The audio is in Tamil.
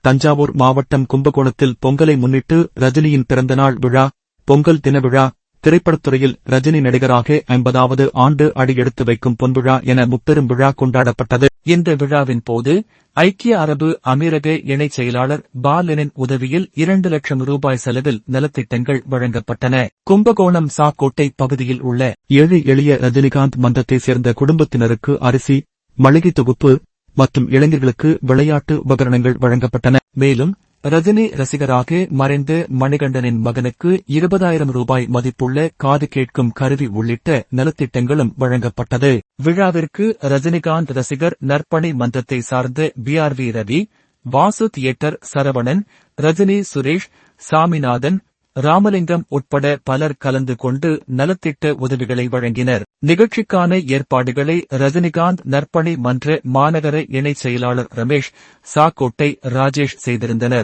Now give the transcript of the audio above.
தஞ்சாவூர் மாவட்டம் கும்பகோணத்தில் பொங்கலை முன்னிட்டு ரஜினியின் பிறந்தநாள் விழா பொங்கல் தின விழா திரைப்படத்துறையில் ரஜினி நடிகராக ஐம்பதாவது ஆண்டு அடியெடுத்து வைக்கும் பொன்விழா என முப்பெரும் விழா கொண்டாடப்பட்டது. இந்த விழாவின் போது ஐக்கிய அரபு அமீரக இணைச் செயலாளர் பாலனின் உதவியில் இரண்டு லட்சம் ரூபாய் செலவில் நலத்திட்டங்கள் வழங்கப்பட்டன. கும்பகோணம் சாக்கோட்டை பகுதியில் உள்ள ஏழு எளிய ரஜினிகாந்த் மன்றத்தைச் சேர்ந்த குடும்பத்தினருக்கு அரிசி மளிகை தொகுப்பு மற்றும் இளைஞர்களுக்கு விளையாட்டு உபகரணங்கள் வழங்கப்பட்டன. மேலும் ரஜினி ரசிகராக மறைந்த மணிகண்டனின் மகனுக்கு இருபதாயிரம் ரூபாய் மதிப்புள்ள காது கேட்கும் கருவி உள்ளிட்ட நலத்திட்டங்களும் வழங்கப்பட்டது. விழாவிற்கு ரஜினிகாந்த் ரசிகர் நற்பணி மன்றத்தை சார்ந்த P R V Ravi Vasu theatre Saravanan Rajini Suresh Saminathan Ramalingam உட்பட பலர் கலந்து கொண்டு நலத்திட்ட உதவிகளை வழங்கினர். நிகழ்ச்சிக்கான ஏற்பாடுகளை ரஜினிகாந்த் நற்பணி மன்ற மாநகர இணைச் செயலாளர் ரமேஷ் சாக்கோட்டை ராஜேஷ் செய்திருந்தனர்.